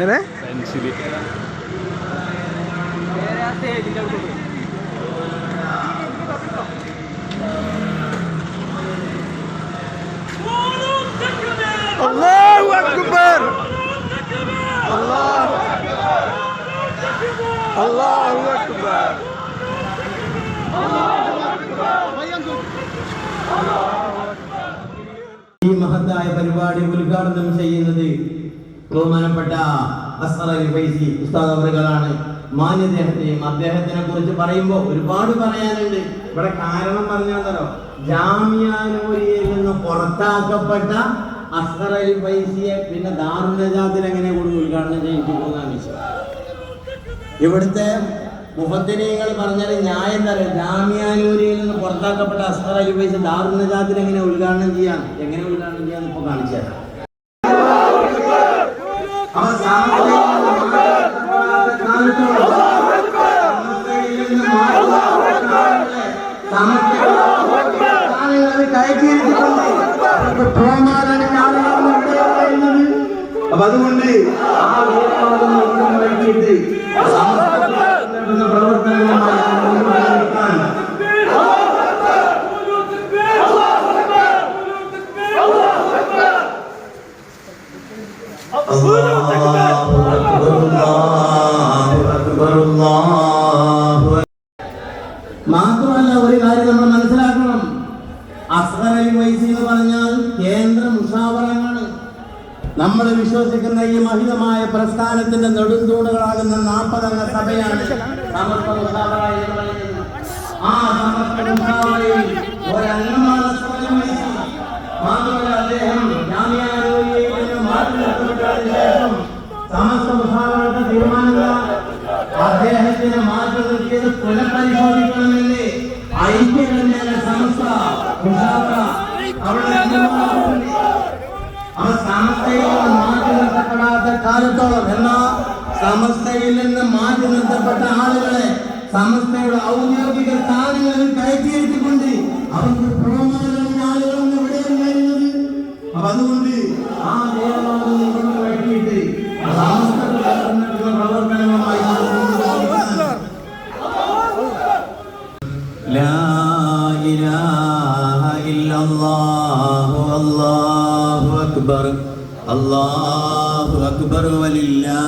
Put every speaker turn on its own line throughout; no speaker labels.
ഏനെ
സയൻസിൽ
അല്ലാഹു അക്ബർ. അല്ലാഹു അല്ലാഹു അക്ബർ.
ഈ മഹത്തായ പരിപാടി ഉദ്ഘാടനം ചെയ്യുന്നത് ബഹുമാനപ്പെട്ട ഉസ്താദ് അവറുകളാണ് മാന്യദേഹത്തെയും അദ്ദേഹത്തിനെ കുറിച്ച് പറയുമ്പോൾ ഒരുപാട് പറയാനുണ്ട്. ഇവിടെ കാരണം പറഞ്ഞാലോ ജാമ്യാനൂരിയിൽ നിന്ന് പുറത്താക്കപ്പെട്ട അസ്ഹർ അലി ഫൈസിയെ പിന്നെ ദാറുനജാത്തിൽ എങ്ങനെ കൂടി ഉദ്ഘാടനം ചെയ്യിപ്പിക്കുന്നതാണ് വിഷയം ഇവിടുത്തെ മുഹദ്ദീനീങ്ങൾ പറഞ്ഞാൽ ന്യായം എന്താ ജാമ്യാനൂരിയിൽ നിന്ന് പുറത്താക്കപ്പെട്ട അസ്ഹർ അലി ഫൈസ് എങ്ങനെ ഉദ്ഘാടനം ചെയ്യാൻ എങ്ങനെ ഉദ്ഘാടനം ചെയ്യാന്ന് ഇപ്പൊ കാണിച്ചു തരാം അവ സാമ്പത്തിക അപ്പൊ അതുകൊണ്ട് ആ വീരവാദം മുഴുവൻ വഴിക്കിട്ട് സമസ്ത പ്രവർത്തനങ്ങളുമായി മുന്നോട്ട് നീക്കാൻ മാത്രമല്ല ഒരു കാര്യം നമ്മൾ മനസ്സിലാക്കണം അസ്ഹർ അലി വൈസി എന്ന് പറഞ്ഞാൽ കേന്ദ്ര മുഷാവറയാണ് നമ്മൾ വിശ്വസിക്കുന്ന ഈ മഹിതമായ പ്രസ്ഥാനത്തിന്റെ നെടുന്തൂണുകളാകുന്ന നാൽപ്പതംഗ സഭയാണ് സമസ്ത മുഷാവറ പറയുന്നത് ആ സമസ്ത മുഷാവറയിൽ ഒരംഗമാണ് മാത്രമല്ല അദ്ദേഹം ജാമ്യാനൂരിയിൽ നിന്ന് മാറ്റി നിർത്തപ്പെട്ടതിന് ശേഷം സമസ്ത മുഷാവറയുടെ തീരുമാനം എന്താ? അദ്ദേഹത്തിന് മാറ്റി നിർത്തിയത് പുനഃപരിശോധിക്കണമെന്ന് ഐക്യകണ്ഠേന സമസ്ത മുഷാവറ അവിടെ തീരുമാനമുണ്ട്. അവ സമസ്തയിൽ മാറ്റി നിർത്തപ്പെടാത്ത കാലത്തോളം എന്നാ സമസ്തയിൽ നിന്ന് മാറ്റി നിർത്തപ്പെട്ട ആളുകളെ സമസ്തയുടെ ഔദ്യോഗിക സ്ഥാനങ്ങളിൽ കയറ്റിയിരുത്തിക്കൊണ്ട് അവർക്ക് പ്രലോഭനം ആളുകളൊന്നും ഇവിടെ ഉണ്ടായിരുന്നത് അപ്പൊ അതുകൊണ്ട് ആ ദേവലോകം ഇങ്ങോട്ട് അക്ബർ. അക്ബർ വലില്ലാ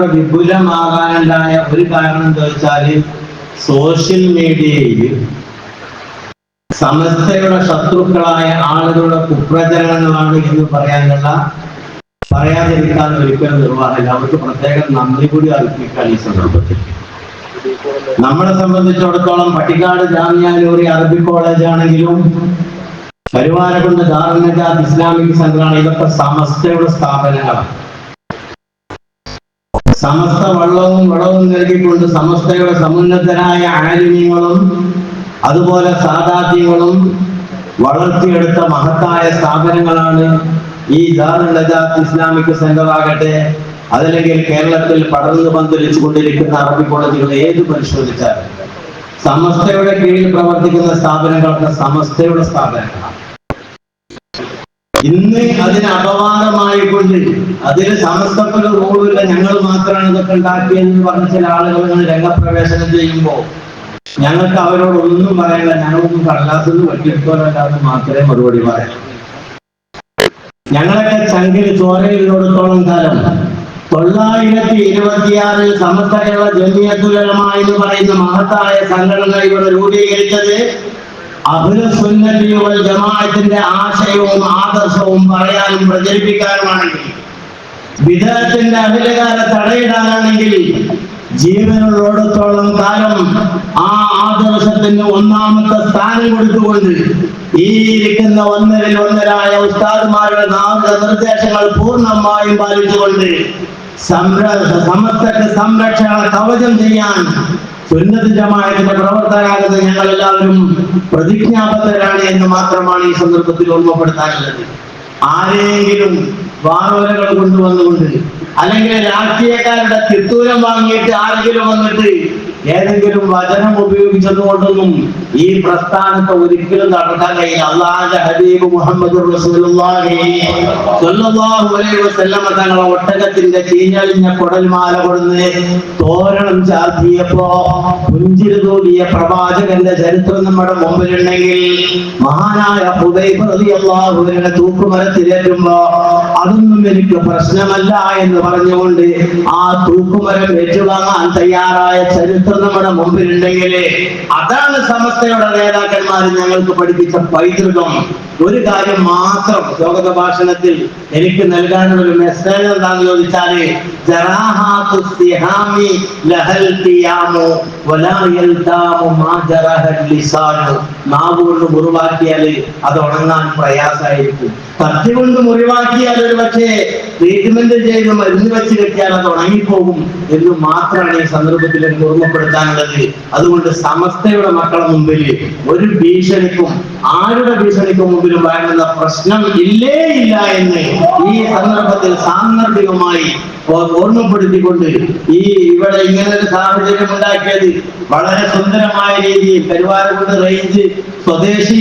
ഇത്ര വിപുലമാകാനുണ്ടായ ഒരു കാരണം എന്താ വെച്ചാൽ സോഷ്യൽ മീഡിയയിൽ സമസ്തയുടെ ശത്രുക്കളായ ആളുകളുടെ കുപ്രചരണങ്ങളാണ് എന്ന് പറയാനുള്ള പറയാതിരിക്കാൻ ഒരിക്കലും നിർവാഹമില്ല. അവർക്ക് പ്രത്യേകം നന്ദി കൂടി അർപ്പിക്കാൻ ഈ സന്ദർഭത്തിൽ. നമ്മളെ സംബന്ധിച്ചിടത്തോളം പട്ടിക്കാട് ജാമ്യാലൂറി അറബി കോളേജ് ആണെങ്കിലും കരുവാരകുണ്ട് ദാറുനജാത്ത് ഇസ്ലാമിക് സംഘടന ഇതൊക്കെ സമസ്തയുടെ സ്ഥാപനങ്ങളാണ്. സമസ്ത വള്ളവും വളവും നൽകിക്കൊണ്ട് സമസ്തയുടെ സമുന്നതരായ ആലിമ്യങ്ങളും അതുപോലെ സാധാത്യങ്ങളും വളർത്തിയെടുത്ത മഹത്തായ സ്ഥാപനങ്ങളാണ് ഈ ദാറുൽ ഇസ്ലാമിക് സെന്റർ ആകട്ടെ അതല്ലെങ്കിൽ കേരളത്തിൽ പടർന്നു പന്തലിച്ചു കൊണ്ടിരിക്കുന്ന അറബി കോളേജുകൾ ഏത് പരിശോധിച്ചാലും. സമസ്തയുടെ കീഴിൽ പ്രവർത്തിക്കുന്ന സ്ഥാപനങ്ങളൊക്കെ സമസ്തയുടെ സ്ഥാപനങ്ങളാണ്. ഇന്ന് അതിന് അപവാദമായിക്കൊണ്ട് അതിന് സമസ്തക്കൊരു റോളുമില്ല ഞങ്ങൾ മാത്രമാണ് ഇതൊക്കെ ഉണ്ടാക്കിയെന്ന് പറഞ്ഞ ചില ആളുകൾ രംഗപ്രവേശനം ചെയ്യുമ്പോൾ ഞങ്ങൾക്ക് അവരോട് ഒന്നും പറയാനില്ല ഞങ്ങളൊന്നും കടലാസിൽ നിന്ന് വെട്ടിയെടുത്തോലല്ലാതെ മാത്രമേ മറുപടി പറയാം ഞങ്ങളൊക്കെ ചങ്കിൽ ചോരയിലോടത്തോളം കാലം തൊള്ളായിരത്തി ഇരുപത്തിയാറിൽ സമസ്ത കേരള എന്ന് പറയുന്ന മഹത്തായ സംഘടന ഇവിടെ രൂപീകരിച്ചത് അഖിലസുന്നത്തിയുൽ ജമാഅത്തിന്റെ ആശയവും ആദർശവും പറയാനും പ്രചരിപ്പിക്കാനുമാണെങ്കിൽ വിദേഹത്തിന്റെ അഖിലകാല തടയിടാനാണെങ്കിൽ ജീവനുള്ളിടത്തോളം കാലം ആ ആദർശത്തിന് ഒന്നാമത്തെ സ്ഥാനം കൊടുത്തുകൊണ്ട് ഈ ഇരിക്കുന്ന ഒന്നരിൽ ഒന്നരായ ഉസ്താദ്മാരുടെ നിർദ്ദേശങ്ങൾ പൂർണമായും പാലിച്ചുകൊണ്ട് സംര സമസ്തക്ക് സംരക്ഷണ കവചം ചെയ്യാൻ സുന്നത്ത് ജമാഅത്തിന്റെ പ്രവർത്തകരാകുന്ന ഞങ്ങൾ എല്ലാവരും പ്രതിജ്ഞാബദ്ധരാണ് എന്ന് മാത്രമാണ് ഈ സന്ദർഭത്തിൽ ഓർമ്മപ്പെടുത്താനുള്ളത്. ആരെങ്കിലും വാറോലകൾ കൊണ്ടുവന്നുകൊണ്ട് അല്ലെങ്കിൽ രാഷ്ട്രീയക്കാരുടെ തിത്തൂരം വാങ്ങിയിട്ട് ആരെങ്കിലും വന്നിട്ട് ഏതെങ്കിലും വചനം ഉപയോഗിച്ചതുകൊണ്ടൊന്നും ഈ പ്രസ്ഥാനത്തെ ഒരിക്കലും നടത്താൻ കഴിയില്ല. അള്ളാഹുന്റെ ഹബീബ് മുഹമ്മദ് തങ്ങളെ ഒട്ടകത്തിന്റെ ചീഞ്ഞളിഞ്ഞ കുടൽമാല കൊടുന്ന് തോരണം ചാർത്തിയപ്പോ പുഞ്ചിരി തൂടിയ പ്രവാചകന്റെ ചരിത്രം നമ്മുടെ മുമ്പിലുണ്ടെങ്കിൽ മഹാനായ ഹുദൈബ അള്ളാഹുവിനെ തൂക്കുമരത്തിലേറ്റുമ്പോ അതൊന്നും എനിക്ക് പ്രശ്നമല്ല എന്ന് പറഞ്ഞുകൊണ്ട് ആ തൂക്കുമരം ഏറ്റുവാങ്ങാൻ തയ്യാറായ ചരിത്രം നമ്മുടെ മുമ്പിലുണ്ടെങ്കിൽ അതാണ് സമസ്തയുടെ നേതാക്കന്മാർ ഞങ്ങൾക്ക് പഠിപ്പിച്ച പൈതൃകം. ഒരു കാര്യം മാത്രം സ്വാഗത ഭാഷണത്തിൽ എനിക്ക് നൽകാനുള്ള ഒരു മെസ്സേജ് എന്താണെന്ന് ചോദിച്ചാൽ നാവ് കൊണ്ട് മുറിവാക്കിയാൽ അത് ഉണങ്ങാൻ പ്രയാസമായിരിക്കും കത്തി കൊണ്ട് മുറിവാക്കിയാൽ ഒരു പക്ഷേ ട്രീറ്റ്മെന്റ് ചെയ്ത് മരുന്ന് വെച്ച് കെട്ടിയാൽ അത് ഉണങ്ങിപ്പോകും എന്ന് മാത്രമാണ് ഈ സന്ദർഭത്തിൽ എനിക്ക് ഓർമ്മപ്പെടുത്താനുള്ളത്. അതുകൊണ്ട് സമസ്തയുടെ മക്കളെ മുമ്പിൽ ഒരു ഭീഷണിക്കും ആരുടെ ഭീഷണിക്കും മുമ്പിലും വഴങ്ങുന്ന പ്രശ്നം ഇല്ലേ ഇല്ല എന്ന് ഈ സന്ദർഭത്തിൽ സാന്ദർഭികമായി ഓർമ്മപ്പെടുത്തിക്കൊണ്ട് ഈ ഇവിടെ ഇങ്ങനെ ഒരു സാഹചര്യം ഉണ്ടാക്കിയത് വളരെ സുന്ദരമായ രീതിയിൽ കരുവാരക്കുണ്ട് റേഞ്ച് സ്വദേശി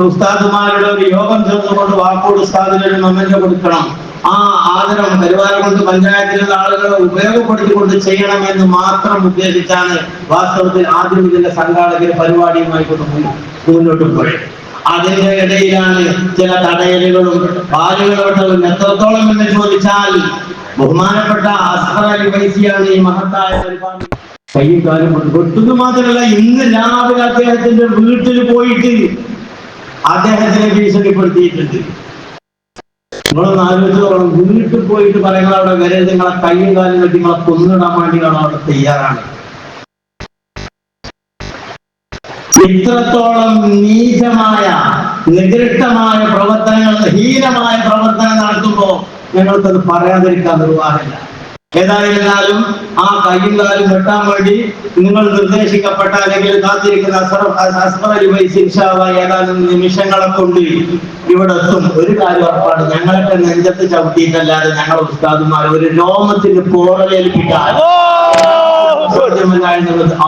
ഉസ്താദുമാരുടെ ഒരു യോഗം ചേർന്നുകൊണ്ട് വാക്കോട് ഉസ്താദിന് ഒരു കൊടുക്കണം. ആ ആദരം കരുവാരക്കുണ്ട് പഞ്ചായത്തിലുള്ള ആളുകളെ ഉപയോഗപ്പെടുത്തിക്കൊണ്ട് ചെയ്യണമെന്ന് മാത്രം ഉദ്ദേശിച്ചാണ് വാസ്തവത്തിൽ ആദ്യം ഇതിന്റെ സംഘാടകർ പരിപാടിയുമായി കൊണ്ട് മുന്നോട്ട് പോയത്. അതിന്റെ ഇടയിലാണ് ചില തടയലുകളും പാലുകളും എത്രത്തോളം എന്ന് ചോദിച്ചാൽ ബഹുമാനപ്പെട്ട അസ്ഹർ അലി വൈസിയാണ് ഈ മഹത്തായ പരിപാടി. കയ്യും കാലും കൊട്ടുന്നു മാത്രമല്ല ഇന്ന് രാവിലെ അദ്ദേഹത്തിന്റെ വീട്ടിൽ പോയിട്ട് അദ്ദേഹത്തിനെ ഭീഷണിപ്പെടുത്തിയിട്ടുണ്ട്. നിങ്ങളൊന്ന് ആലോചിച്ചോളം വീട്ടിൽ പോയിട്ട് പറയുന്നത് അവിടെ വരെ നിങ്ങളെ കയ്യും കാലും കെട്ടി നിങ്ങളെ കൊന്നിടാൻ വേണ്ടി അവിടെ തയ്യാറാണ്. ഇത്രത്തോളം നീചമായ നികൃഷ്ടമായ പ്രവർത്തനങ്ങൾ ഹീനമായ പ്രവർത്തനം നടത്തുമ്പോ ഞങ്ങൾക്കത് പറയാതിരിക്കാൻ നിർവാഹമില്ല. ഏതായിരുന്നാലും ആ കയ്യും കാലും വെട്ടാൻ വേണ്ടി നിങ്ങൾ നിർദ്ദേശിക്കപ്പെട്ട അല്ലെങ്കിൽ കാത്തിരിക്കുന്ന ഏതാനും നിമിഷങ്ങളെ കൊണ്ട് ഇവിടെ എത്തും. ഒരു കാര്യം ഉറപ്പാണ്. ഞങ്ങളൊക്കെ നെഞ്ചത്ത് ചവിട്ടിയിട്ടല്ലാതെ ഞങ്ങളെ ഉസ്താദുമാർ ഒരു രോമത്തിന് പോറലേൽപ്പിക്കാൻ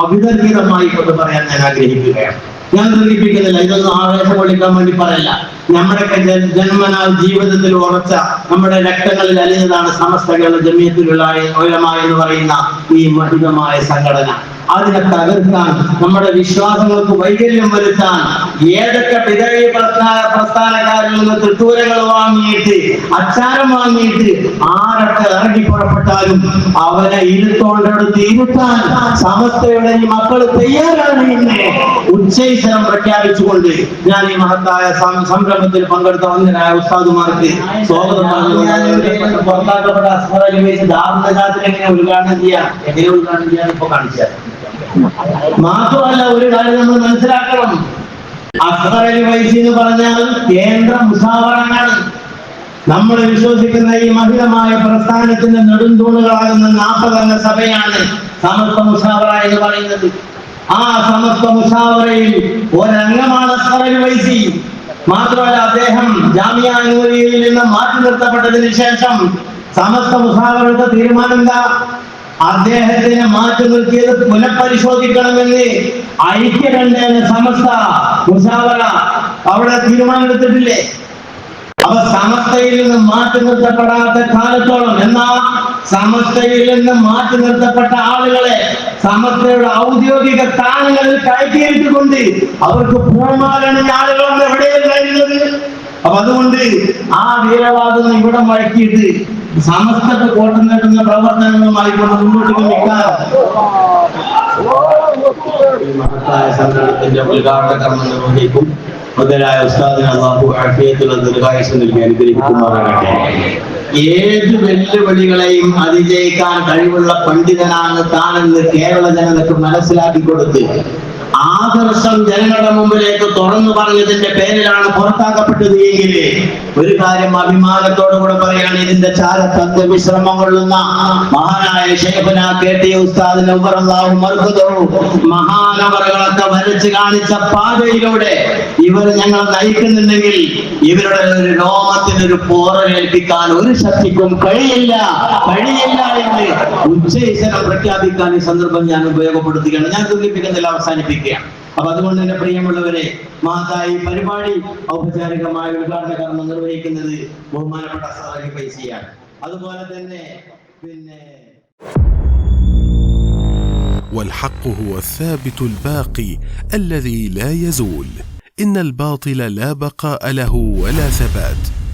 അവിതർഹിതമായി കൊണ്ട് പറയാൻ ഞാൻ ആഗ്രഹിക്കുകയാണ്. ഞാൻ ദുഃഖിപ്പിക്കുന്നില്ല ഇതൊന്നും ആവേശം കൊള്ളിക്കാൻ വേണ്ടി പറയല്ല. നമ്മുടെയൊക്കെ ജന്മനാൽ ജീവിതത്തിൽ ഉറച്ച നമ്മുടെ രക്തങ്ങളിൽ അലിഞ്ഞതാണ് സമസ്തകളുടെ ജമീയത്തിലുള്ള ഒലമ എന്ന് പറയുന്ന ഈ മഹിതമായ സംഘടന. അതിനെ തകർക്കാൻ നമ്മുടെ വിശ്വാസങ്ങൾക്ക് വൈകല്യം വരുത്താൻ ഏതൊക്കെ പിതഴി പ്രസ്ഥാന പ്രസ്ഥാനക്കാരിൽ നിന്ന് തൃത്തൂരങ്ങൾ വാങ്ങിയിട്ട് അച്ചാരം വാങ്ങിയിട്ട് ആരൊക്കെ ഇറങ്ങി പുറപ്പെട്ടാലും അവനെ ഇരുത്തോണ്ടെടുത്ത് ഇരുത്താൻ സമസ്തയുടെ ഈ മക്കൾ തയ്യാറാണ് ഉച്ചൈസരം പ്രഖ്യാപിച്ചുകൊണ്ട് ഞാൻ ഈ മഹത്തായ സംരംഭത്തിൽ പങ്കെടുത്ത വന്ദനായ ഉസ്താദുമാർക്ക് സ്വാഗതം പുറത്താക്കപ്പെട്ട അസ്മർ എങ്ങനെ ഉദ്ഘാടനം ചെയ്യാം? എങ്ങനെ ഉദ്ഘാടനം ചെയ്യാൻ ഇപ്പൊ കാണിച്ചു മാത്രമല്ല ഒരു കാര്യം നമ്മൾ മനസ്സിലാക്കണം. അസ്ഹർ അലി വൈസി എന്ന് പറഞ്ഞാൽ കേന്ദ്ര മുസാവറാണ് നമ്മൾ വിശ്വസിക്കുന്ന ഈ മഹിതമായ പ്രസ്ഥാനത്തിന്റെ നെടുന്തൂണുകളാകുന്ന നാൽപ്പതംഗ സഭയാണ് സമർത്ഥ മുസാവറ എന്ന് പറയുന്നത്. ആ സമസ്ത മുഷാവറയിൽ ഒരംഗമാണ് അസ്ഹർ അലി വൈസി. മാത്രമല്ല അദ്ദേഹം ജാമ്യ അനുമതിയിൽ നിന്ന് മാറ്റി നിർത്തപ്പെട്ടതിന് ശേഷം സമസ്ത മുഷാവറയുടെ തീരുമാനം എന്താ അദ്ദേഹത്തിനെ മാറ്റി നിർത്തിയത് പുനഃപരിശോധിക്കണമെന്ന് ഐക്യകണ്ഠേന സമസ്ത മുഷാവറ അവിടെ തീരുമാനമെടുത്തിട്ടില്ലേ? അപ്പൊ സമസ്തയിൽ നിന്ന് മാറ്റി നിർത്തപ്പെടാത്ത കാലത്തോളം എന്നാ സമസ്തയിൽ നിന്ന് മാറ്റി നിർത്തപ്പെട്ട ആളുകളെ സമസ്തയുടെ ഔദ്യോഗിക സ്ഥാനങ്ങളിൽ കയറ്റിയിട്ടുകൊണ്ട് അവർക്ക് പൂമാലണിഞ്ഞ ആളുകളാണ് എവിടെയും കഴിയുന്നത് അപ്പൊ അതുകൊണ്ട് ആ വീരവാദം ഇവിടെ വഴക്കിയിട്ട് സമസ്തക്ക് കോട്ടം നേടുന്ന പ്രവർത്തനങ്ങളുമായി കൊണ്ട് മുന്നോട്ട് നിൽക്കാൻ ഈ മഹത്തായ നിർവഹിക്കും. മുതലായ ഉസ്താദിന് അള്ളാഹു ആഫിയത്തുള്ള ദീർഘായുസ് നൽകി അനുഗ്രഹിക്കുമാറാകട്ടെ. ഏത് വെല്ലുവിളികളെയും അതിജയിക്കാൻ കഴിവുള്ള പണ്ഡിതനാണ് താനെന്ന് കേരള ജനതയ്ക്ക് മനസ്സിലാക്കി കൊടുത്ത് ആദർശം ജനങ്ങളുടെ മുമ്പിലേക്ക് തുറന്നു പറഞ്ഞതിന്റെ പേരിലാണ് പുറത്താക്കപ്പെട്ടത് എങ്കിൽ ഒരു കാര്യം അഭിമാനത്തോടുകൂടെ പറയാണ് ഇതിന്റെ ചാരത്തന്ത് വിശ്രമം കൊള്ളുന്ന മഹാനായ ഷേഖന കെ ടി ഉസ്താദിന് മഹാനവറുകളൊക്കെ വരച്ച് കാണിച്ച പാതയിലൂടെ ഇവർ ഞങ്ങൾ നയിക്കുന്നുണ്ടെങ്കിൽ ഇവരുടെ ഒരു രോമത്തിന് ഒരു പോറലേൽപ്പിക്കാൻ ഒരു ശക്തിക്കും കഴിയില്ല കഴിയില്ല എന്ന് ഉച്ചൈസനം പ്രഖ്യാപിക്കാൻ ഈ സന്ദർഭം ഞാൻ ഉപയോഗപ്പെടുത്തുകയാണ് ഞാൻ സൂചിപ്പിക്കുന്നില്ല അവസാനിപ്പിക്കുകയാണ് അപ്പൊ അതുകൊണ്ട് തന്നെ പ്രിയമുള്ളവരെ മാതായി പരിപാടി ഔപചാരികമായ ഉദ്ഘാടന കർമ്മം നിർവഹിക്കുന്നത് ബഹുമാനപ്പെട്ട സാഹി പൈസയാണ് അതുപോലെ തന്നെ പിന്നെ
والحق هو الثابت الباقي الذي لا يزول إن الباطل لا بقاء له ولا ثبات.